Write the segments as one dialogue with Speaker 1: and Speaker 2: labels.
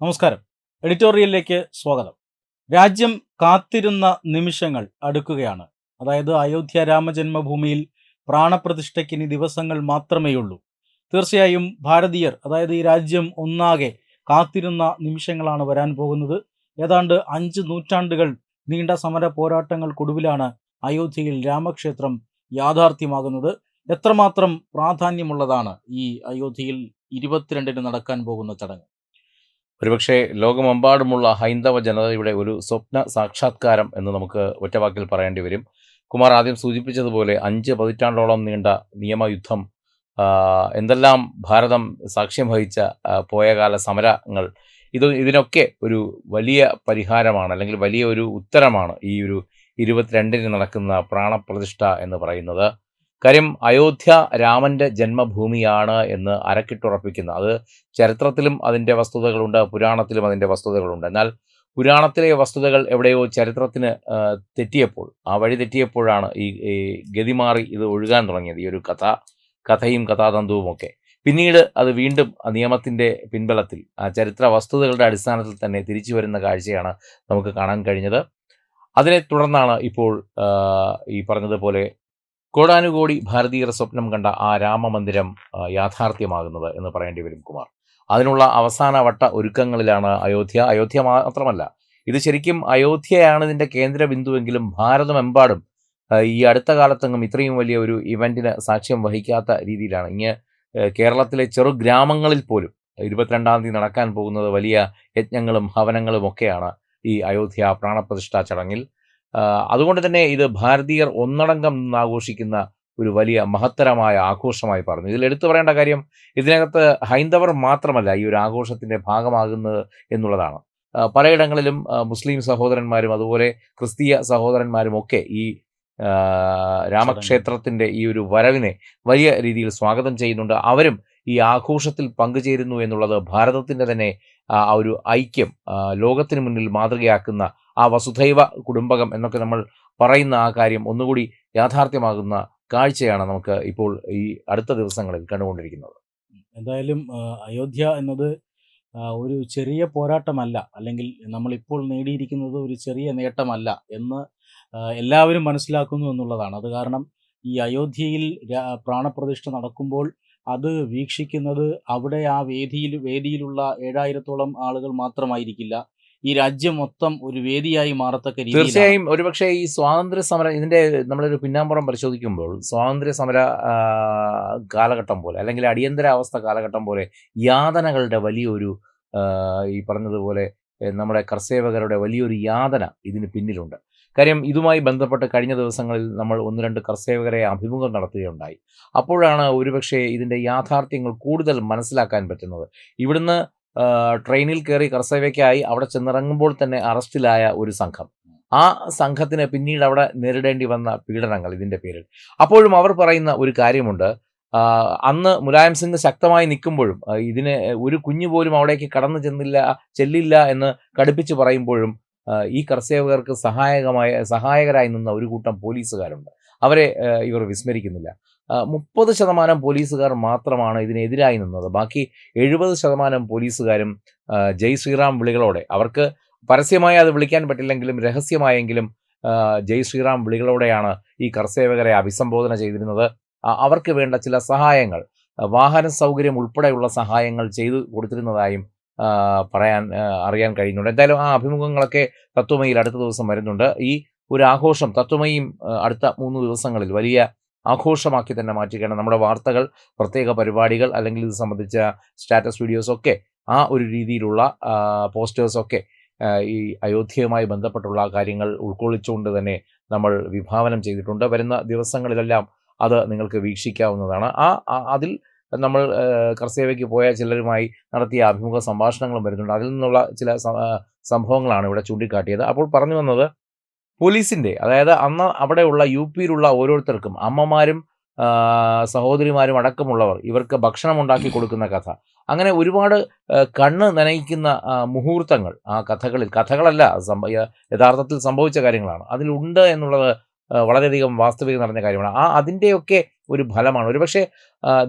Speaker 1: നമസ്കാരം. എഡിറ്റോറിയലിലേക്ക് സ്വാഗതം. രാജ്യം കാത്തിരുന്ന നിമിഷങ്ങൾ അടുക്കുകയാണ്. അതായത് അയോധ്യ രാമജന്മഭൂമിയിൽ പ്രാണപ്രതിഷ്ഠയ്ക്ക് ഇനി ദിവസങ്ങൾ മാത്രമേയുള്ളൂ തീർച്ചയായും ഭാരതീയർ അതായത് ഈ രാജ്യം ഒന്നാകെ കാത്തിരുന്ന നിമിഷങ്ങളാണ് വരാൻ പോകുന്നത്. ഏതാണ്ട് അഞ്ച് നൂറ്റാണ്ടുകൾ നീണ്ട സമര പോരാട്ടങ്ങൾക്കൊടുവിലാണ് അയോധ്യയിൽ രാമക്ഷേത്രം യാഥാർത്ഥ്യമാകുന്നത്. എത്രമാത്രം പ്രാധാന്യമുള്ളതാണ് ഈ അയോധ്യയിൽ ഇരുപത്തിരണ്ടിന് നടക്കാൻ പോകുന്ന ചടങ്ങ്?
Speaker 2: ഒരുപക്ഷെ ലോകമെമ്പാടുമുള്ള ഹൈന്ദവ ജനതയുടെ ഒരു സ്വപ്ന സാക്ഷാത്കാരം എന്ന് നമുക്ക് ഒറ്റവാക്കിൽ പറയേണ്ടി വരും. കുമാർ ആദ്യം സൂചിപ്പിച്ചതുപോലെ അഞ്ച് പതിറ്റാണ്ടോളം നീണ്ട നിയമയുദ്ധം എന്തെല്ലാം ഭാരതം സാക്ഷ്യം വഹിച്ച പോയകാല സമരങ്ങൾ ഇത് ഇതിനൊക്കെ ഒരു വലിയ പരിഹാരമാണ് അല്ലെങ്കിൽ വലിയ ഒരു ഉത്തരമാണ് ഈ ഒരു ഇരുപത്തിരണ്ടിന് നടക്കുന്ന പ്രാണപ്രതിഷ്ഠ എന്ന് പറയുന്നത്. കാര്യം അയോധ്യ രാമന്റെ ജന്മഭൂമിയാണ് എന്ന് അരക്കിട്ടുറപ്പിക്കുന്ന. അത് ചരിത്രത്തിലും അതിന്റെ വസ്തുതകളുണ്ട് പുരാണത്തിലും അതിന്റെ വസ്തുതകളുണ്ട്. എന്നാൽ പുരാണത്തിലെ വസ്തുതകൾ എവിടെയോ ചരിത്രത്തിന് തെറ്റിയപ്പോൾ ആ വഴി തെറ്റിയപ്പോഴാണ് ഈ ഗതി മാറി ഇത് ഒഴുകാൻ തുടങ്ങിയത് ഈ ഒരു കഥ കഥയും കഥാതന്തുവുമൊക്കെ. പിന്നീട് അത് വീണ്ടും നിയമത്തിന്റെ പിൻബലത്തിൽ ആ ചരിത്ര വസ്തുതകളുടെ അടിസ്ഥാനത്തിൽ തന്നെ തിരിച്ചു വരുന്ന കാഴ്ചയാണ് നമുക്ക് കാണാൻ കഴിഞ്ഞത്. അതിനെ തുടർന്നാണ് ഇപ്പോൾ ഈ പറഞ്ഞതുപോലെ കോടാനുകോടി ഭാരതീയർ സ്വപ്നം കണ്ട ആ രാമമന്ദിരം യാഥാർത്ഥ്യമാകുന്നത് എന്ന് പറയേണ്ടി വരും കുമാർ. അതിനുള്ള അവസാന വട്ട ഒരുക്കങ്ങളിലാണ് അയോധ്യ. അയോധ്യ മാത്രമല്ല ഇത് ശരിക്കും അയോധ്യയാണ് ഇതിന്റെ കേന്ദ്ര ബിന്ദുവെങ്കിലും ഭാരതമെമ്പാടും ഈ അടുത്ത കാലത്തെങ്ങും ഇത്രയും വലിയ ഒരു ഇവന്റിന് സാക്ഷ്യം വഹിക്കാത്ത രീതിയിലാണ്. ഇങ്ങ് കേരളത്തിലെ ചെറു ഗ്രാമങ്ങളിൽ പോലും ഇരുപത്തിരണ്ടാം തീയതി നടക്കാൻ പോകുന്നത് വലിയ യജ്ഞങ്ങളും ഹവനങ്ങളും ഒക്കെയാണ് ഈ അയോധ്യ പ്രാണപ്രതിഷ്ഠാ ചടങ്ങിൽ. അതുകൊണ്ട് തന്നെ ഇത് ഭാരതീയർ ഒന്നടങ്കം ആഘോഷിക്കുന്ന ഒരു വലിയ മഹത്തരമായ ആഘോഷമായി പറഞ്ഞു. ഇതിൽ എടുത്തു പറയേണ്ട കാര്യം ഇതിനകത്ത് ഹൈന്ദവർ മാത്രമല്ല ഈ ഒരു ആഘോഷത്തിന്റെ ഭാഗമാകുന്നത് എന്നുള്ളതാണ്. പലയിടങ്ങളിലും മുസ്ലിം സഹോദരന്മാരും അതുപോലെ ക്രിസ്തീയ സഹോദരന്മാരും ഒക്കെ ഈ രാമക്ഷേത്രത്തിന്റെ ഈ ഒരു വരവിനെ വലിയ രീതിയിൽ സ്വാഗതം ചെയ്യുന്നുണ്ട്. അവരും ഈ ആഘോഷത്തിൽ പങ്കുചേരുന്നു എന്നുള്ളത് ഭാരതത്തിന്റെ തന്നെ ആ ഒരു ഐക്യം ലോകത്തിന് മുന്നിൽ മാതൃകയാക്കുന്ന ആ വസുധൈവ കുടുംബകം എന്നൊക്കെ നമ്മൾ പറയുന്ന ആ കാര്യം ഒന്നുകൂടി യാഥാർത്ഥ്യമാകുന്ന കാഴ്ചയാണ് നമുക്ക് ഇപ്പോൾ ഈ അടുത്ത ദിവസങ്ങളിൽ കണ്ടുകൊണ്ടിരിക്കുന്നത്.
Speaker 1: എന്തായാലും അയോധ്യ എന്നത് ഒരു ചെറിയ പോരാട്ടമല്ല അല്ലെങ്കിൽ നമ്മളിപ്പോൾ നേടിയിരിക്കുന്നത് ഒരു ചെറിയ നേട്ടമല്ല എന്ന് എല്ലാവരും മനസ്സിലാക്കുന്നു എന്നുള്ളതാണ്. അത് കാരണം ഈ അയോധ്യയിൽ പ്രാണപ്രതിഷ്ഠ നടക്കുമ്പോൾ അത് വീക്ഷിക്കുന്നത് അവിടെ ആ വേദിയിൽ വേദിയിലുള്ള ഏഴായിരത്തോളം ആളുകൾ മാത്രമായിരിക്കില്ല. ഈ രാജ്യം മൊത്തം ഒരു വേദിയായി മാറത്തക്ക രീതിയിൽ
Speaker 2: തീർച്ചയായും ഒരുപക്ഷെ ഈ സ്വാതന്ത്ര്യ സമരം ഇതിന്റെ നമ്മളൊരു പിന്നാമ്പുറം പരിശോധിക്കുമ്പോൾ സ്വാതന്ത്ര്യ സമര കാലഘട്ടം പോലെ അല്ലെങ്കിൽ അടിയന്തരാവസ്ഥ കാലഘട്ടം പോലെ യാതനകളുടെ വലിയൊരു ഈ പറഞ്ഞതുപോലെ നമ്മുടെ കർസേവകരുടെ വലിയൊരു യാതന ഇതിന് പിന്നിലുണ്ട്. കാര്യം ഇതുമായി ബന്ധപ്പെട്ട് കഴിഞ്ഞ ദിവസങ്ങളിൽ നമ്മൾ ഒന്ന് രണ്ട് കർസേവകരെ അഭിമുഖം നടത്തുകയുണ്ടായി. അപ്പോഴാണ് ഒരുപക്ഷെ ഇതിന്റെ യാഥാർത്ഥ്യങ്ങൾ കൂടുതൽ മനസ്സിലാക്കാൻ പറ്റുന്നത്. ഇവിടുന്ന് ട്രെയിനിൽ കയറി കർസേവയ്ക്കായി അവിടെ ചെന്നിറങ്ങുമ്പോൾ തന്നെ അറസ്റ്റിലായ ഒരു സംഘം. ആ സംഘത്തിന് പിന്നീട് അവിടെ നേരിടേണ്ടി വന്ന പീഡനങ്ങൾ ഇതിന്റെ പേരിൽ. അപ്പോഴും അവർ പറയുന്ന ഒരു കാര്യമുണ്ട്. അന്ന് മുലായം സിംഗ് ശക്തമായി നിൽക്കുമ്പോഴും ഇതിന് ഒരു കുഞ്ഞു പോലും അവിടേക്ക് കടന്നു ചെന്നില്ല ചെല്ലില്ല എന്ന് കടുപ്പിച്ച് പറയുമ്പോഴും ഈ കർസേവകർക്ക് സഹായകമായ സഹായകരായി നിന്ന ഒരു കൂട്ടം പോലീസുകാരുണ്ട്. അവരെ ഇവർ വിസ്മരിക്കുന്നില്ല. മുപ്പത് ശതമാനം പോലീസുകാർ മാത്രമാണ് ഇതിനെതിരായി നിന്നത്. ബാക്കി എഴുപത് ശതമാനം പോലീസുകാരും ജയ് ശ്രീറാം വിളികളോടെ. അവർക്ക് പരസ്യമായി അത് വിളിക്കാൻ പറ്റില്ലെങ്കിലും രഹസ്യമായെങ്കിലും ജയ് ശ്രീറാം വിളികളോടെയാണ് ഈ കർസേവകരെ അഭിസംബോധന ചെയ്തിരുന്നത്. അവർക്ക് വേണ്ട ചില സഹായങ്ങൾ വാഹന സൗകര്യം ഉൾപ്പെടെയുള്ള സഹായങ്ങൾ ചെയ്തു കൊടുത്തിരുന്നതായും പറയാൻ അറിയാൻ കഴിയുന്നുണ്ട് എന്തായാലും ആ അഭിമുഖങ്ങളൊക്കെ തത്വമയിൽ അടുത്ത ദിവസം വരുന്നുണ്ട്. ഈ ഒരു ആഘോഷം തത്വമയും അടുത്ത മൂന്ന് ദിവസങ്ങളിൽ വലിയ ആഘോഷമാക്കി തന്നെ മാറ്റിക്കണം നമ്മുടെ വാർത്തകൾ പ്രത്യേക പരിപാടികൾ അല്ലെങ്കിൽ ഇത് സംബന്ധിച്ച സ്റ്റാറ്റസ് വീഡിയോസ് ഒക്കെ ആ ഒരു രീതിയിലുള്ള പോസ്റ്റേഴ്സൊക്കെ ഈ അയോധ്യയുമായി ബന്ധപ്പെട്ടുള്ള കാര്യങ്ങൾ ഉൾക്കൊള്ളിച്ചുകൊണ്ട് തന്നെ നമ്മൾ വിഭാവനം ചെയ്തിട്ടുണ്ട്. വരുന്ന ദിവസങ്ങളിലെല്ലാം അത് നിങ്ങൾക്ക് വീക്ഷിക്കാവുന്നതാണ്. ആ- അതിൽ നമ്മൾ കർസേവയ്ക്ക് പോയ ചിലരുമായി നടത്തിയ അഭിമുഖ സംഭാഷണങ്ങളും വരുന്നുണ്ട്. അതിൽ നിന്നുള്ള ചില സംഭവങ്ങളാണ് ഇവിടെ ചൂണ്ടിക്കാട്ടിയത്. അപ്പോൾ പറഞ്ഞു വന്നത് പോലീസിന്റെ അതായത് അന്ന് അവിടെയുള്ള യു പിയിലുള്ള ഓരോരുത്തർക്കും അമ്മമാരും സഹോദരിമാരും അടക്കമുള്ളവർ ഇവർക്ക് ഭക്ഷണം ഉണ്ടാക്കി കൊടുക്കുന്ന കഥ. അങ്ങനെ ഒരുപാട് കണ്ണ് നനയിക്കുന്ന മുഹൂർത്തങ്ങൾ ആ കഥകളിൽ. കഥകളല്ല യഥാർത്ഥത്തിൽ സംഭവിച്ച കാര്യങ്ങളാണ്. അതിലുണ്ട് എന്നുള്ളത് വളരെയധികം വാസ്തവികം നിറഞ്ഞ കാര്യമാണ്. ആ അതിന്റെയൊക്കെ ഒരു ഫലമാണ്. ഒരുപക്ഷെ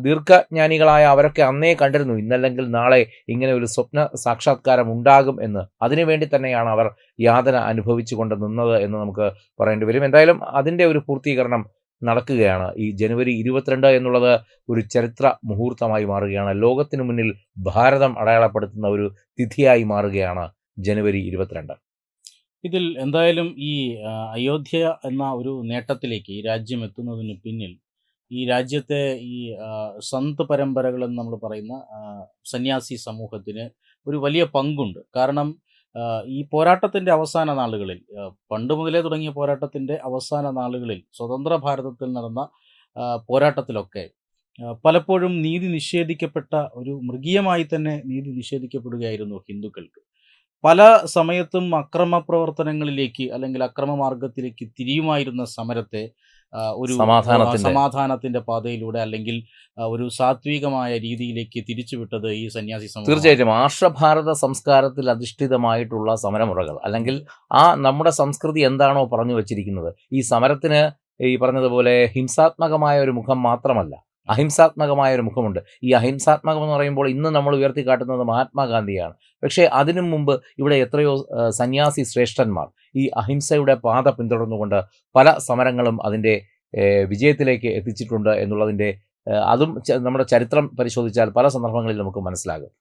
Speaker 2: ദീർഘജ്ഞാനികളായ അവരൊക്കെ അന്നേ കണ്ടിരുന്നു ഇന്നല്ലെങ്കിൽ നാളെ ഇങ്ങനെ ഒരു സ്വപ്ന സാക്ഷാത്കാരം ഉണ്ടാകും എന്ന്. അതിനുവേണ്ടി തന്നെയാണ് അവർ യാതന അനുഭവിച്ചുകൊണ്ട് നിന്നത് എന്ന് നമുക്ക് പറയേണ്ടി വരും. എന്തായാലും അതിന്റെ ഒരു പൂർത്തീകരണം നടക്കുകയാണ്. ഈ ജനുവരി ഇരുപത്തിരണ്ട് എന്നുള്ളത് ഒരു ചരിത്ര മുഹൂർത്തമായി മാറുകയാണ്. ലോകത്തിനു മുന്നിൽ ഭാരതം അടയാളപ്പെടുത്തുന്ന ഒരു തിഥിയായി മാറുകയാണ് ജനുവരി ഇരുപത്തിരണ്ട്.
Speaker 1: ഇതിൽ എന്തായാലും ഈ അയോധ്യ എന്ന ഒരു നേട്ടത്തിലേക്ക് ഈ രാജ്യം എത്തുന്നതിന് പിന്നിൽ ഈ രാജ്യത്തെ ഈ സന്ത് പരമ്പരകളെന്ന് നമ്മൾ പറയുന്ന സന്യാസി സമൂഹത്തിന് ഒരു വലിയ പങ്കുണ്ട്. കാരണം ഈ പോരാട്ടത്തിന്റെ അവസാന നാളുകളിൽ പണ്ട് മുതലേ തുടങ്ങിയ പോരാട്ടത്തിന്റെ അവസാന നാളുകളിൽ സ്വതന്ത്ര ഭാരതത്തിൽ നടന്ന പോരാട്ടത്തിലൊക്കെ പലപ്പോഴും നീതി നിഷേധിക്കപ്പെട്ട ഒരു മൃഗീയമായി തന്നെ നീതി നിഷേധിക്കപ്പെടുകയായിരുന്നു ഹിന്ദുക്കൾക്ക്. പല സമയത്തും അക്രമ പ്രവർത്തനങ്ങളിലേക്ക് അല്ലെങ്കിൽ അക്രമ മാർഗത്തിലേക്ക് തിരിയുമായിരുന്ന സമരത്തെ ഒരു
Speaker 2: സമാധാനത്തിന്റെ
Speaker 1: സമാധാനത്തിന്റെ പാതയിലൂടെ അല്ലെങ്കിൽ ഒരു സാത്വികമായ രീതിയിലേക്ക് തിരിച്ചുവിട്ടത് ഈ സന്യാസി സമൂഹം.
Speaker 2: തീർച്ചയായിട്ടും. ആർഷഭാരത സംസ്കാരത്തിൽ അധിഷ്ഠിതമായിട്ടുള്ള സമരമുറകൾ അല്ലെങ്കിൽ ആ നമ്മുടെ സംസ്കൃതി എന്താണോ പറഞ്ഞു വച്ചിരിക്കുന്നത്. ഈ സമരത്തിന് ഈ പറഞ്ഞതുപോലെ ഹിംസാത്മകമായ ഒരു മുഖം മാത്രമല്ല. അഹിംസാത്മകമായ ഒരു മുഖമുണ്ട്. ഈ അഹിംസാത്മകം എന്ന് പറയുമ്പോൾ ഇന്ന് നമ്മൾ ഉയർത്തി കാട്ടുന്നത് മഹാത്മാഗാന്ധിയാണ്. പക്ഷേ അതിനു മുമ്പ് ഇവിടെ എത്രയോ സന്യാസി ശ്രേഷ്ഠന്മാർ. ഈ അഹിംസയുടെ പാത പിന്തുടർന്നുകൊണ്ട് പല സമരങ്ങളും അതിന്റെ വിജയത്തിലേക്ക് എത്തിച്ചിട്ടുണ്ട് എന്നുള്ളതിന്റെ അതും നമ്മുടെ ചരിത്രം പരിശോധിച്ചാൽ പല സന്ദർഭങ്ങളിൽ നമുക്ക് മനസ്സിലാകും.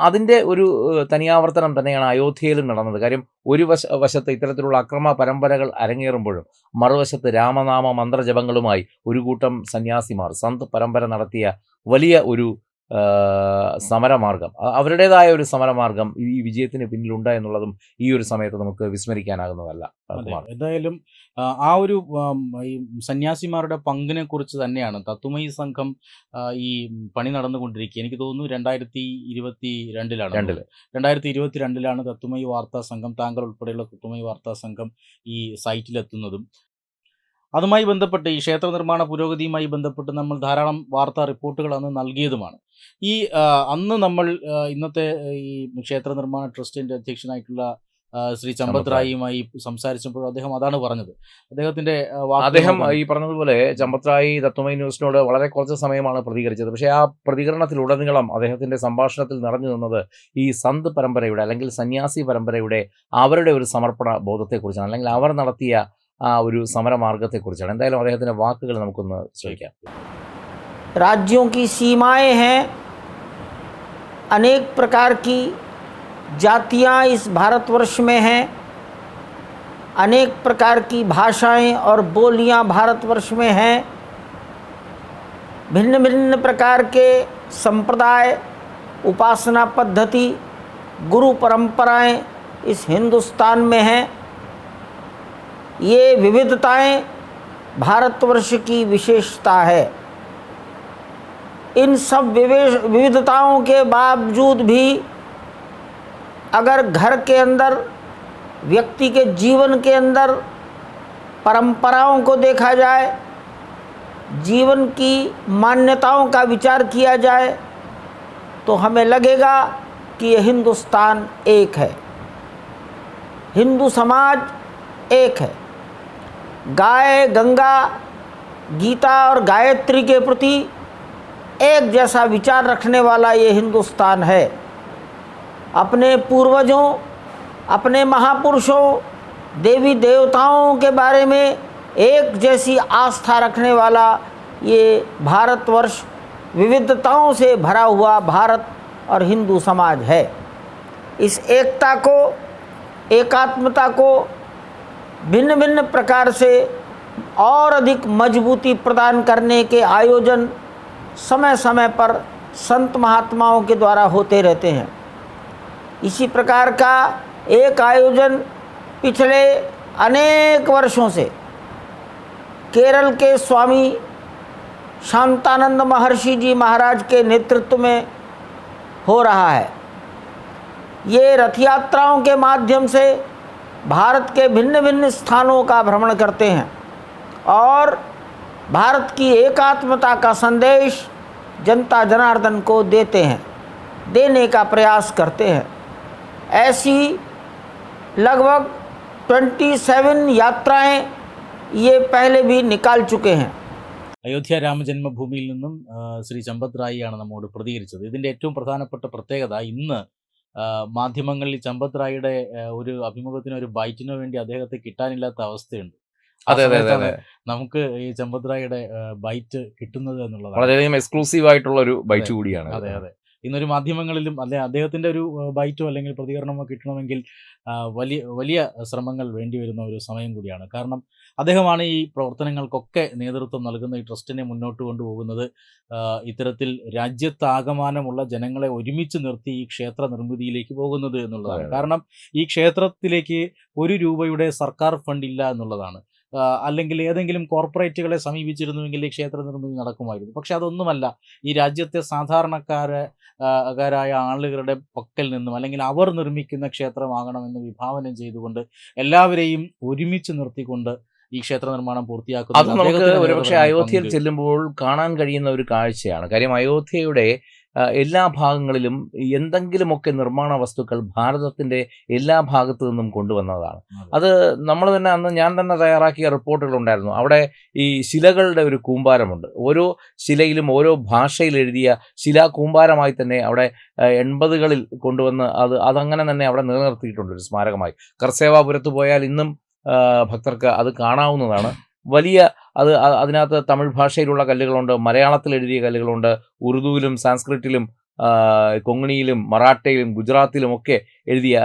Speaker 2: അതിന്റെ ഒരു തനിയാവർത്തനം തന്നെയാണ് അയോധ്യയിലും നടന്നത്. കാര്യം ഒരു വശ വശത്ത് ഇത്തരത്തിലുള്ള അക്രമ പരമ്പരകൾ അരങ്ങേറുമ്പോഴും മറുവശത്ത് രാമനാമ മന്ത്രജപങ്ങളുമായി ഒരു കൂട്ടം സന്യാസിമാർ സന്ത് പരമ്പര നടത്തിയ വലിയ ഒരു സമരമാർഗം. അവരുടേതായ ഒരു സമരമാർഗം ഈ വിജയത്തിന് പിന്നിലുണ്ട് എന്നുള്ളതും ഈ ഒരു സമയത്ത് നമുക്ക് വിസ്മരിക്കാനാകുന്നതല്ല
Speaker 1: എന്തായാലും ആ, ഒരു ഈ സന്യാസിമാരുടെ പങ്കിനെ കുറിച്ച് തന്നെയാണ് തത്തുമയി സംഘം ഈ പണി നടന്നുകൊണ്ടിരിക്കുക. എനിക്ക് തോന്നുന്നു രണ്ടായിരത്തി ഇരുപത്തി രണ്ടിലാണ്
Speaker 2: രണ്ടിൽ.
Speaker 1: രണ്ടായിരത്തി ഇരുപത്തി രണ്ടിലാണ് തത്തുമയി വാർത്താ സംഘം താങ്കൾ ഉൾപ്പെടെയുള്ള തത്തുമയി വാർത്താ സംഘം ഈ സൈറ്റിലെത്തുന്നതും. അതുമായി ബന്ധപ്പെട്ട് ഈ ക്ഷേത്ര നിർമ്മാണ പുരോഗതിയുമായി ബന്ധപ്പെട്ട് നമ്മൾ ധാരാളം വാർത്താ റിപ്പോർട്ടുകൾ അന്ന് നൽകിയതുമാണ്. ഈ അന്ന് നമ്മൾ ഇന്നത്തെ ഈ ക്ഷേത്ര നിർമ്മാണ ട്രസ്റ്റിന്റെ അധ്യക്ഷനായിട്ടുള്ള ശ്രീ ചമ്പത്
Speaker 2: ചമ്പത്
Speaker 1: റായിയുമായി സംസാരിച്ചപ്പോൾ അദ്ദേഹം അതാണ് പറഞ്ഞത്. അദ്ദേഹത്തിന്റെ
Speaker 2: അദ്ദേഹം ഈ പറഞ്ഞതുപോലെ ചമ്പത്രായി തത്വമൈ ന്യൂസിനോട് വളരെ കുറച്ച് സമയമാണ് പ്രതികരിച്ചത്. പക്ഷേ ആ പ്രതികരണത്തിലുടനീളം അദ്ദേഹത്തിന്റെ സംഭാഷണത്തിൽ നിറഞ്ഞു നിന്നത് ഈ സന്ത് പരമ്പരയുടെ അല്ലെങ്കിൽ സന്യാസി പരമ്പരയുടെ അവരുടെ ഒരു സമർപ്പണ ബോധത്തെക്കുറിച്ചാണ്. അല്ലെങ്കിൽ അവർ നടത്തിയ ആ ഒരു സമരമാർഗത്തെക്കുറിച്ചാണ് എന്തായാലും അദ്ദേഹത്തിന്റെ വാക്കുകൾ നമുക്കൊന്ന് ശ്രമിക്കാം
Speaker 3: राज्यों की सीमाएं हैं अनेक प्रकार की जातियां इस भारतवर्ष में हैं अनेक प्रकार की भाषाएं और बोलियां भारतवर्ष में हैं भिन्न भिन्न प्रकार के संप्रदाय उपासना पद्धति गुरु परंपराएं इस हिंदुस्तान में हैं ये विविधताएँ भारतवर्ष की विशेषता है। इन सब विविधताओं के बावजूद भी अगर घर के अंदर, व्यक्ति के जीवन के अंदर परंपराओं को देखा जाए, जीवन की मान्यताओं का विचार किया जाए तो हमें लगेगा कि यह हिंदुस्तान एक है। हिंदू समाज एक है। गाय, गंगा, गीता और गायत्री के प्रति एक जैसा विचार रखने वाला ये हिंदुस्तान है। अपने पूर्वजों, अपने महापुरुषों, देवी देवताओं के बारे में एक जैसी आस्था रखने वाला ये भारतवर्ष विविधताओं से भरा हुआ भारत और हिंदू समाज है। इस एकता को, एकात्मता को भिन्न भिन्न प्रकार से और अधिक मजबूती प्रदान करने के आयोजन समय समय पर संत महात्माओं के द्वारा होते रहते हैं। इसी प्रकार का एक आयोजन पिछले अनेक वर्षों से केरल के स्वामी शांतानंद महर्षि जी महाराज के नेतृत्व में हो रहा है। ये रथ यात्राओं के माध्यम से भारत के भिन्न भिन्न स्थानों का भ्रमण करते हैं और भारत की एकात्मता का संदेश जनता जनार्दन को देते हैं देने का प्रयास करते हैं ऐसी लगभग 27 यात्राएं ये पहले भी निकाल चुके हैं
Speaker 1: അയോധ്യ രാമജന്മഭൂമിയിൽ നിന്നും ആ, ശ്രീ ചമ്പത് റായിയാണ് നമ്മോട് പ്രതികരിച്ചത് ഇതിൻ്റെ ഏറ്റവും പ്രധാനപ്പെട്ട പ്രത്യേകത ഇന്ന് ആ, മാധ്യമങ്ങളിൽ ചമ്പത് റായിയുടെ ഒരു അഭിമുഖത്തിനോ ഒരു ബൈറ്റിനോ വേണ്ടി അദ്ദേഹത്തെ കിട്ടാനില്ലാത്ത അവസ്ഥയുണ്ട്.
Speaker 2: അതെ അതെ അതെ
Speaker 1: നമുക്ക് ഈ ചമ്പത് റായിയുടെ ബൈറ്റ് കിട്ടുന്നത് എന്നുള്ളതാണ്.
Speaker 2: വളരെയധികം എക്സ്ക്ലൂസീവ് ആയിട്ടുള്ള ഒരു ബൈറ്റ് കൂടിയാണ്.
Speaker 1: അതെ അതെ. ഇന്നൊരു മാധ്യമങ്ങളിലും അല്ലെ അദ്ദേഹത്തിന്റെ ഒരു ബൈറ്റോ അല്ലെങ്കിൽ പ്രതികരണമോ കിട്ടണമെങ്കിൽ വലിയ വലിയ ശ്രമങ്ങൾ വേണ്ടി വരുന്ന ഒരു സമയം കൂടിയാണ്. കാരണം അദ്ദേഹമാണ് ഈ പ്രവർത്തനങ്ങൾക്കൊക്കെ നേതൃത്വം നൽകുന്ന ഈ ട്രസ്റ്റിനെ മുന്നോട്ട് കൊണ്ടുപോകുന്നത്. ഇത്തരത്തിൽ രാജ്യത്താകമാനമുള്ള ജനങ്ങളെ ഒരുമിച്ച് നിർത്തി ഈ ക്ഷേത്ര നിർമ്മിതിയിലേക്ക് പോകുന്നത് എന്നുള്ളതാണ്. കാരണം ഈ ക്ഷേത്രത്തിലേക്ക് ഒരു രൂപയുടെ സർക്കാർ ഫണ്ട് ഇല്ല എന്നുള്ളതാണ്. അല്ലെങ്കിൽ ഏതെങ്കിലും കോർപ്പറേറ്റുകളെ സമീപിച്ചിരുന്നുവെങ്കിൽ ഈ ക്ഷേത്ര നിർമ്മിതി നടക്കുമായിരുന്നു. പക്ഷെ അതൊന്നുമല്ല. ഈ രാജ്യത്തെ സാധാരണക്കാരെ കാരായ ആളുകളുടെ പക്കൽ നിന്നും അല്ലെങ്കിൽ അവർ നിർമ്മിക്കുന്ന ക്ഷേത്രമാകണമെന്ന് വിഭാവനം ചെയ്തുകൊണ്ട് എല്ലാവരെയും ഒരുമിച്ച് നിർത്തിക്കൊണ്ട് ഈ ക്ഷേത്ര നിർമ്മാണം
Speaker 2: അത്
Speaker 1: പൂർത്തിയാക്കുന്നത്
Speaker 2: നമുക്ക്
Speaker 1: അദ്ദേഹത്തിന്റെ
Speaker 2: ഒരുപക്ഷെ അയോധ്യയിൽ ചെല്ലുമ്പോൾ കാണാൻ കഴിയുന്ന ഒരു കാഴ്ചയാണ്. കാര്യം അയോധ്യയുടെ എല്ലാ ഭാഗങ്ങളിലും എന്തെങ്കിലുമൊക്കെ നിർമ്മാണ വസ്തുക്കൾ ഭാരതത്തിന്റെ എല്ലാ ഭാഗത്തു നിന്നും കൊണ്ടുവന്നതാണ്.
Speaker 1: അത്.
Speaker 2: നമ്മൾ തന്നെ അന്ന് ഞാൻ തന്നെ തയ്യാറാക്കിയ റിപ്പോർട്ടുകൾ ഉണ്ടായിരുന്നു അവിടെ ഈ ശിലകളുടെ ഒരു കൂമ്പാരമുണ്ട്. ഓരോ ശിലയിലും ഓരോ ഭാഷയിൽ എഴുതിയ ശിലാ കൂമ്പാരമായി തന്നെ അവിടെ എൺപതുകളിൽ കൊണ്ടുവന്ന് അത് അതങ്ങനെ തന്നെ അവിടെ നിലനിർത്തിയിട്ടുണ്ട് ഒരു സ്മാരകമായി. കർസേവാപുരത്ത് പോയാൽ ഇന്നും ഭക്തർക്ക് അത് കാണാവുന്നതാണ്. വലിയ അത് അതിനകത്ത് തമിഴ് ഭാഷയിലുള്ള കല്ലുകളുണ്ട് മലയാളത്തിൽ എഴുതിയ കല്ലുകളുണ്ട് ഉറുദുവിലും സാൻസ്ക്രിറ്റിലും കൊങ്ങിണിയിലും മറാഠയിലും ഗുജറാത്തിലും ഒക്കെ എഴുതിയ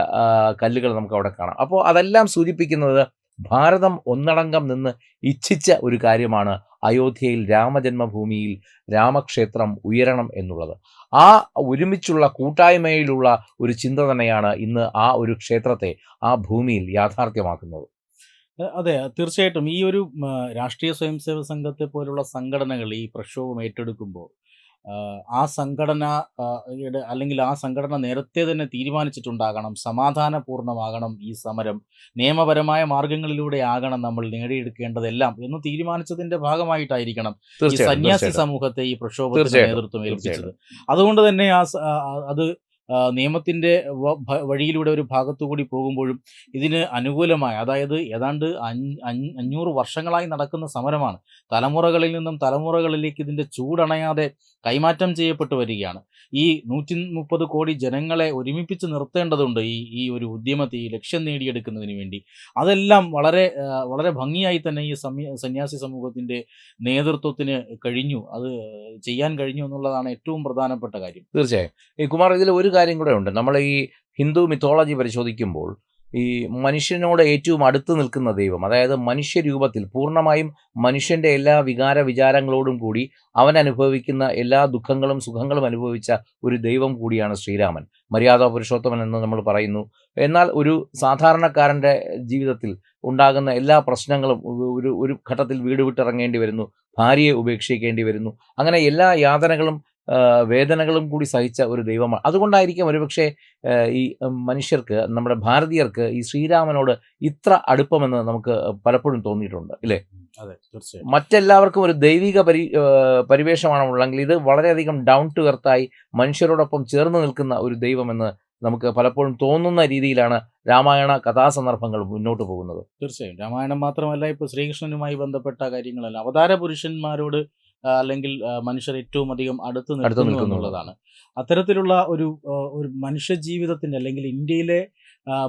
Speaker 2: കല്ലുകൾ നമുക്ക് അവിടെ കാണാം. അപ്പോൾ അതെല്ലാം സൂചിപ്പിക്കുന്നത് ഭാരതം ഒന്നടങ്കം നിന്ന് ഇച്ഛിച്ച ഒരു കാര്യമാണ് അയോധ്യയിൽ രാമജന്മഭൂമിയിൽ രാമക്ഷേത്രം ഉയരണം എന്നുള്ളത്. ആ ഒരുമിച്ചുള്ള കൂട്ടായ്മയിലുള്ള ഒരു ചിന്ത തന്നെയാണ് ഇന്ന് ആ ഒരു ക്ഷേത്രത്തെ ആ ഭൂമിയിൽ യാഥാർത്ഥ്യമാക്കുന്നത്.
Speaker 1: അതെ തീർച്ചയായിട്ടും. ഈ ഒരു രാഷ്ട്രീയ സ്വയം രാഷ്ട്രീയ സ്വയംസേവക സംഘത്തെ പോലുള്ള സംഘടനകൾ ഈ പ്രക്ഷോഭം ഏറ്റെടുക്കുമ്പോൾ ആ, സംഘടന അല്ലെങ്കിൽ ആ സംഘടന നേരത്തെ തന്നെ തീരുമാനിച്ചിട്ടുണ്ടാകണം സമാധാനപൂർണമാകണം ഈ സമരം നിയമപരമായ മാർഗങ്ങളിലൂടെ ആകണം നമ്മൾ നേടിയെടുക്കേണ്ടതെല്ലാം എന്ന് തീരുമാനിച്ചതിന്റെ ഭാഗമായിട്ടായിരിക്കണം ഈ സന്യാസി സമൂഹത്തെ ഈ പ്രക്ഷോഭത്തിന്
Speaker 2: തീർച്ചയായിട്ടും,
Speaker 1: നേതൃത്വം ഏൽപ്പിച്ചത്. അതുകൊണ്ട് തന്നെ ആ- അത് ആ, നിയമത്തിന്റെ വഴിയിലൂടെ ഒരു ഭാഗത്തുകൂടി പോകുമ്പോഴും ഇതിന് അനുകൂലമായ അതായത് ഏതാണ്ട് അഞ്ഞ്- അഞ്ഞ്- അഞ്ഞൂറ് വർഷങ്ങളായി നടക്കുന്ന സമരമാണ്. തലമുറകളിൽ നിന്നും തലമുറകളിലേക്ക് ഇതിന്റെ ചൂടണയാതെ കൈമാറ്റം ചെയ്യപ്പെട്ടു വരികയാണ്. ഈ നൂറ്റി മുപ്പത് കോടി ജനങ്ങളെ ഒരുമിപ്പിച്ച് നിർത്തേണ്ടതുണ്ട് ഈ ഈ ഒരു ഉദ്യമത്തെ ഈ ലക്ഷ്യം നേടിയെടുക്കുന്നതിന് വേണ്ടി. അതെല്ലാം വളരെ വളരെ ഭംഗിയായി തന്നെ ഈ സന്യാസി സമൂഹത്തിന്റെ നേതൃത്വത്തിന് കഴിഞ്ഞു. അത് ചെയ്യാൻ കഴിഞ്ഞു എന്നുള്ളതാണ് ഏറ്റവും പ്രധാനപ്പെട്ട കാര്യം.
Speaker 2: തീർച്ചയായും. ഈ കുമാർ ഇതിൽ ഒരു കാര്യം കൂടെ ഉണ്ട്. നമ്മൾ ഈ ഹിന്ദു മിത്തോളജി പരിശോധിക്കുമ്പോൾ ഈ മനുഷ്യനോട് ഏറ്റവും അടുത്ത് നിൽക്കുന്ന ദൈവം അതായത് മനുഷ്യരൂപത്തിൽ പൂർണമായും മനുഷ്യന്റെ എല്ലാ വികാര വിചാരങ്ങളോടും കൂടി അവൻ അനുഭവിക്കുന്ന എല്ലാ ദുഃഖങ്ങളും സുഖങ്ങളും അനുഭവിച്ച ഒരു ദൈവം കൂടിയാണ് ശ്രീരാമൻ. മര്യാദ പുരുഷോത്തമൻ എന്ന് നമ്മൾ പറയുന്നു. എന്നാൽ ഒരു സാധാരണക്കാരന്റെ ജീവിതത്തിൽ ഉണ്ടാകുന്ന എല്ലാ പ്രശ്നങ്ങളും ഒരു ഒരു ഘട്ടത്തിൽ വീട് വിട്ടിറങ്ങേണ്ടി വരുന്നു ഭാര്യയെ ഉപേക്ഷിക്കേണ്ടി വരുന്നു. അങ്ങനെ എല്ലാ യാതനകളും വേദനകളും കൂടി സഹിച്ച ഒരു ദൈവമാണ്. അതുകൊണ്ടായിരിക്കും ഒരുപക്ഷെ ഈ മനുഷ്യർക്ക് നമ്മുടെ ഭാരതീയർക്ക് ഈ ശ്രീരാമനോട് ഇത്ര അടുപ്പമെന്ന് നമുക്ക് പലപ്പോഴും തോന്നിയിട്ടുണ്ട് ഇല്ലേ?
Speaker 1: അതെ തീർച്ചയായും
Speaker 2: മറ്റെല്ലാവർക്കും ഒരു ദൈവിക പരി പരിവേഷമാണ് ഉള്ളെങ്കിൽ ഇത് വളരെയധികം ഡൗൺ ടു എർത്തായി മനുഷ്യരോടൊപ്പം ചേർന്ന് നിൽക്കുന്ന ഒരു ദൈവമെന്ന് നമുക്ക് പലപ്പോഴും തോന്നുന്ന രീതിയിലാണ് രാമായണ കഥാസന്ദർഭങ്ങൾ മുന്നോട്ട് പോകുന്നത്.
Speaker 1: തീർച്ചയായും. രാമായണം മാത്രമല്ല ഇപ്പോൾ ശ്രീകൃഷ്ണനുമായി ബന്ധപ്പെട്ട കാര്യങ്ങളല്ല. അവതാര പുരുഷന്മാരോട് അല്ലെങ്കിൽ മനുഷ്യർ ഏറ്റവും അധികം അടുത്ത് നിൽക്കുന്നു. എന്നുള്ളതാണ്. അത്തരത്തിലുള്ള ഒരു ഒരു മനുഷ്യ ജീവിതത്തിന്റെ അല്ലെങ്കിൽ ഇന്ത്യയിലെ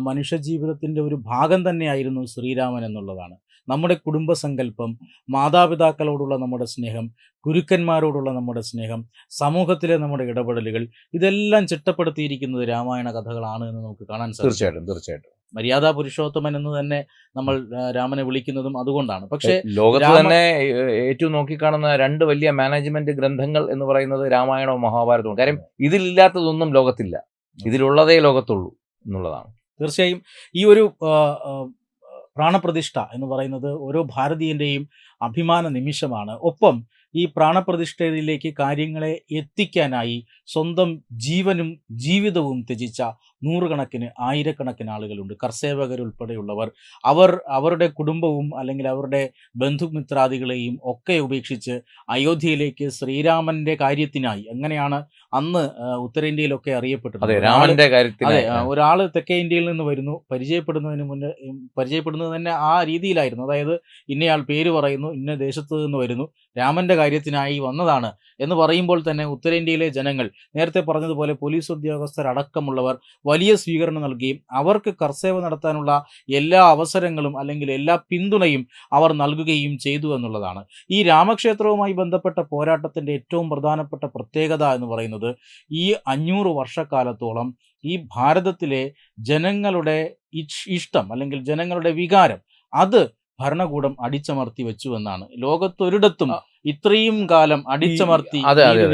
Speaker 1: മനുഷ്യ ജീവിതത്തിന്റെ ഒരു ഭാഗം തന്നെയായിരുന്നു ശ്രീരാമൻ എന്നുള്ളതാണ്. നമ്മുടെ കുടുംബസങ്കല്പം മാതാപിതാക്കളോടുള്ള നമ്മുടെ സ്നേഹം ഗുരുക്കന്മാരോടുള്ള നമ്മുടെ സ്നേഹം സമൂഹത്തിലെ നമ്മുടെ ഇടപെടലുകൾ ഇതെല്ലാം ചിട്ടപ്പെടുത്തിയിരിക്കുന്നത് രാമായണ കഥകളാണ് എന്ന് നമുക്ക് കാണാൻ സാധിക്കും.
Speaker 2: തീർച്ചയായിട്ടും തീർച്ചയായിട്ടും.
Speaker 1: മര്യാദാ പുരുഷോത്തമൻ എന്ന് തന്നെ നമ്മൾ രാമനെ വിളിക്കുന്നതും അതുകൊണ്ടാണ്. പക്ഷേ
Speaker 2: ലോകത്ത് തന്നെ ഏറ്റവും നോക്കിക്കാണുന്ന രണ്ട് വലിയ മാനേജ്മെന്റ് ഗ്രന്ഥങ്ങൾ എന്ന് പറയുന്നത് രാമായണവും മഹാഭാരതവും. കാര്യം ഇതിലില്ലാത്തതൊന്നും ലോകത്തില്ല. ഇതിലുള്ളതേ ലോകത്തുള്ളൂ എന്നുള്ളതാണ്.
Speaker 1: തീർച്ചയായും ഈ ഒരു പ്രാണപ്രതിഷ്ഠ എന്ന് പറയുന്നത് ഓരോ ഭാരതീയന്റെയും അഭിമാന നിമിഷമാണ്. ഒപ്പം ഈ പ്രാണപ്രതിഷ്ഠയിലേക്ക് കാര്യങ്ങളെ എത്തിക്കാനായി സ്വന്തം ജീവനും ജീവിതവും ത്യജിച്ച നൂറുകണക്കിന് ആയിരക്കണക്കിന് ആളുകളുണ്ട്. കർസേവകരുൾപ്പെടെയുള്ളവർ അവർ അവരുടെ കുടുംബവും അല്ലെങ്കിൽ അവരുടെ ബന്ധുമിത്രാദികളെയും ഒക്കെ ഉപേക്ഷിച്ച് അയോധ്യയിലേക്ക് ശ്രീരാമന്റെ കാര്യത്തിനായി എങ്ങനെയാണ് അന്ന് ഉത്തരേന്ത്യയിലൊക്കെ അറിയപ്പെട്ടത്.
Speaker 2: രാമന്റെ കാര്യത്തിൽ
Speaker 1: അതെ ഒരാൾ തെക്കേ ഇന്ത്യയിൽ നിന്ന് വരുന്നു. പരിചയപ്പെടുന്നതിന് മുന്നേ പരിചയപ്പെടുന്നത് തന്നെ ആ രീതിയിലായിരുന്നു. അതായത് ഇന്നയാൾ പേര് പറയുന്നു ഇന്ന ദേശത്ത് നിന്ന് വരുന്നു രാമന്റെ കാര്യത്തിനായി വന്നതാണ് എന്ന് പറയുമ്പോൾ തന്നെ ഉത്തരേന്ത്യയിലെ ജനങ്ങൾ നേരത്തെ പറഞ്ഞതുപോലെ പോലീസ് ഉദ്യോഗസ്ഥരടക്കമുള്ളവർ വലിയ സ്വീകരണം നൽകുകയും അവർക്ക് കർസേവ നടത്താനുള്ള എല്ലാ അവസരങ്ങളും അല്ലെങ്കിൽ എല്ലാ പിന്തുണയും അവർ നൽകുകയും ചെയ്തു എന്നുള്ളതാണ്. ഈ രാമക്ഷേത്രവുമായി ബന്ധപ്പെട്ട പോരാട്ടത്തിന്റെ ഏറ്റവും പ്രധാനപ്പെട്ട പ്രത്യേകത എന്ന് പറയുന്നത് ഈ അഞ്ഞൂറ് വർഷക്കാലത്തോളം ഈ ഭാരതത്തിലെ ജനങ്ങളുടെ ഇഷ്ടം അല്ലെങ്കിൽ ജനങ്ങളുടെ വികാരം അത് ഭരണകൂടം അടിച്ചമർത്തി വെച്ചു എന്നാണ്. ലോകത്തൊരിടത്തും ഇത്രയും കാലം അടിച്ചമർത്തി.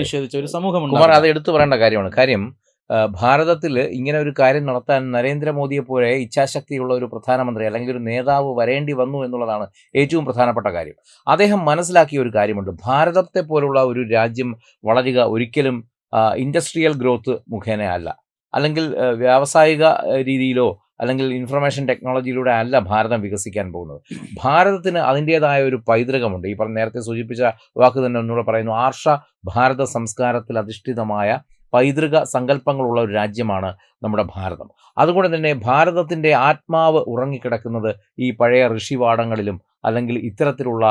Speaker 1: നിഷേധിച്ച ഒരു
Speaker 2: സമൂഹമുണ്ട് അത് എടുത്തു പറയേണ്ട കാര്യമാണ്. കാര്യം ഭാരതത്തിൽ ഇങ്ങനെ ഒരു കാര്യം നടത്താൻ നരേന്ദ്രമോദിയെ പോലെ ഇച്ഛാശക്തിയുള്ള ഒരു പ്രധാനമന്ത്രി അല്ലെങ്കിൽ ഒരു നേതാവ് വരേണ്ടി വന്നു എന്നുള്ളതാണ് ഏറ്റവും പ്രധാനപ്പെട്ട കാര്യം. അദ്ദേഹം മനസ്സിലാക്കിയ ഒരു കാര്യമുണ്ട്. ഭാരതത്തെ പോലുള്ള ഒരു രാജ്യം വളരുക ഒരിക്കലും ഇൻഡസ്ട്രിയൽ ഗ്രോത്ത് മുഖേന അല്ല. അല്ലെങ്കിൽ വ്യാവസായിക രീതിയിലോ അല്ലെങ്കിൽ ഇൻഫർമേഷൻ ടെക്നോളജിയിലൂടെ അല്ല ഭാരതം വികസിക്കാൻ പോകുന്നത്. ഭാരതത്തിന് അതിന്റേതായ ഒരു പൈതൃകമുണ്ട്. ഈ പറഞ്ഞ നേരത്തെ സൂചിപ്പിച്ച വാക്ക് തന്നെ ഒന്നുകൂടെ പറയുന്നു. ആർഷ ഭാരത സംസ്കാരത്തിൽ അധിഷ്ഠിതമായ പൈതൃക സങ്കല്പങ്ങളുള്ള ഒരു രാജ്യമാണ് നമ്മുടെ ഭാരതം. അതുകൊണ്ട് തന്നെ ഭാരതത്തിന്റെ ആത്മാവ് ഉറങ്ങിക്കിടക്കുന്നത് ഈ പഴയ ഋഷിവാടങ്ങളിലും അല്ലെങ്കിൽ ഇത്തരത്തിലുള്ള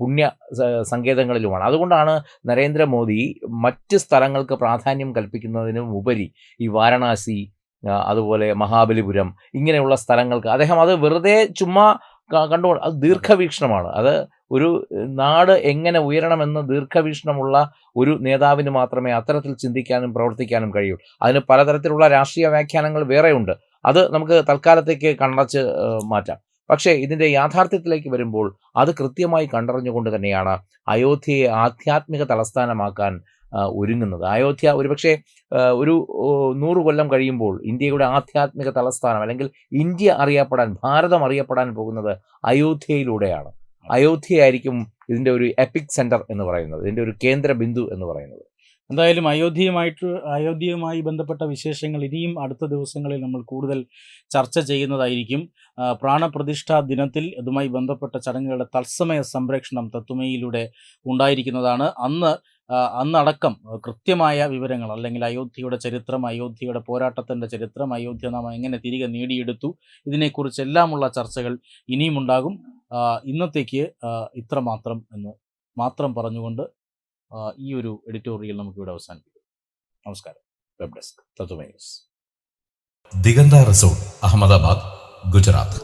Speaker 2: പുണ്യ സങ്കേതങ്ങളിലുമാണ്. അതുകൊണ്ടാണ് നരേന്ദ്രമോദി മറ്റ് സ്ഥലങ്ങൾക്ക് പ്രാധാന്യം കൽപ്പിക്കുന്നതിനും ഉപരി ഈ വാരണാസി അതുപോലെ മഹാബലിപുരം ഇങ്ങനെയുള്ള സ്ഥലങ്ങൾക്ക് അദ്ദേഹം അത് വെറുതെ ചുമ്മാ ക- കണ്ടുകൊണ്ട് അത് ദീർഘവീക്ഷണമാണ്. അത് ഒരു നാട് എങ്ങനെ ഉയരണമെന്ന് ദീർഘവീക്ഷണമുള്ള ഒരു നേതാവിന് മാത്രമേ അത്തരത്തിൽ ചിന്തിക്കാനും പ്രവർത്തിക്കാനും കഴിയൂ. അതിന് പലതരത്തിലുള്ള രാഷ്ട്രീയ വ്യാഖ്യാനങ്ങൾ വേറെയുണ്ട്. അത് നമുക്ക് തൽക്കാലത്തേക്ക് കണ്ണടച്ച് ഏഹ്, മാറ്റാം. പക്ഷേ ഇതിന്റെ യാഥാർത്ഥ്യത്തിലേക്ക് വരുമ്പോൾ അത് കൃത്യമായി കണ്ടറിഞ്ഞുകൊണ്ട് തന്നെയാണ് അയോധ്യയെ ആധ്യാത്മിക തലസ്ഥാനമാക്കാൻ ഒരുങ്ങുന്നത്. അയോധ്യ ഒരുപക്ഷെ ഒരു നൂറ് കൊല്ലം കഴിയുമ്പോൾ ഇന്ത്യയുടെ ആധ്യാത്മിക തലസ്ഥാനം അല്ലെങ്കിൽ ഇന്ത്യ അറിയപ്പെടാൻ ഭാരതം അറിയപ്പെടാൻ പോകുന്നത് അയോധ്യയിലൂടെയാണ്. അയോധ്യയായിരിക്കും ഇതിന്റെ ഒരു എപ്പിക് സെന്റർ എന്ന് പറയുന്നത്. ഇതിന്റെ ഒരു കേന്ദ്ര ബിന്ദു എന്ന് പറയുന്നത്.
Speaker 1: എന്തായാലും അയോധ്യയുമായിട്ട് അയോധ്യയുമായി ബന്ധപ്പെട്ട വിശേഷങ്ങൾ ഇനിയും അടുത്ത ദിവസങ്ങളിൽ നമ്മൾ കൂടുതൽ ചർച്ച ചെയ്യുന്നതായിരിക്കും. പ്രാണപ്രതിഷ്ഠാ ദിനത്തിൽ ഇതുമായി ബന്ധപ്പെട്ട ചടങ്ങുകളുടെ തത്സമയ സംരക്ഷണം തത്വമയിലൂടെ ഉണ്ടായിരിക്കുന്നതാണ്. അന്ന് അന്നടക്കം കൃത്യമായ വിവരങ്ങൾ അല്ലെങ്കിൽ അയോധ്യയുടെ ചരിത്രം അയോധ്യയുടെ പോരാട്ടത്തിന്റെ ചരിത്രം അയോധ്യ നാം എങ്ങനെ തിരികെ നേടിയെടുത്തു ഇതിനെക്കുറിച്ചെല്ലാമുള്ള ചർച്ചകൾ ഇനിയും ഉണ്ടാകും. ഇന്നത്തേക്ക് ഇത്ര മാത്രം എന്ന് മാത്രം പറഞ്ഞുകൊണ്ട് ഈ ഒരു എഡിറ്റോറിയൽ നമുക്കിവിടെ അവസാനിപ്പിക്കും. നമസ്കാരം. വെബ് ഡെസ്ക് തത്വമേ
Speaker 4: ദിഗന്ത റിസോർട്ട് അഹമ്മദാബാദ് ഗുജറാത്ത്.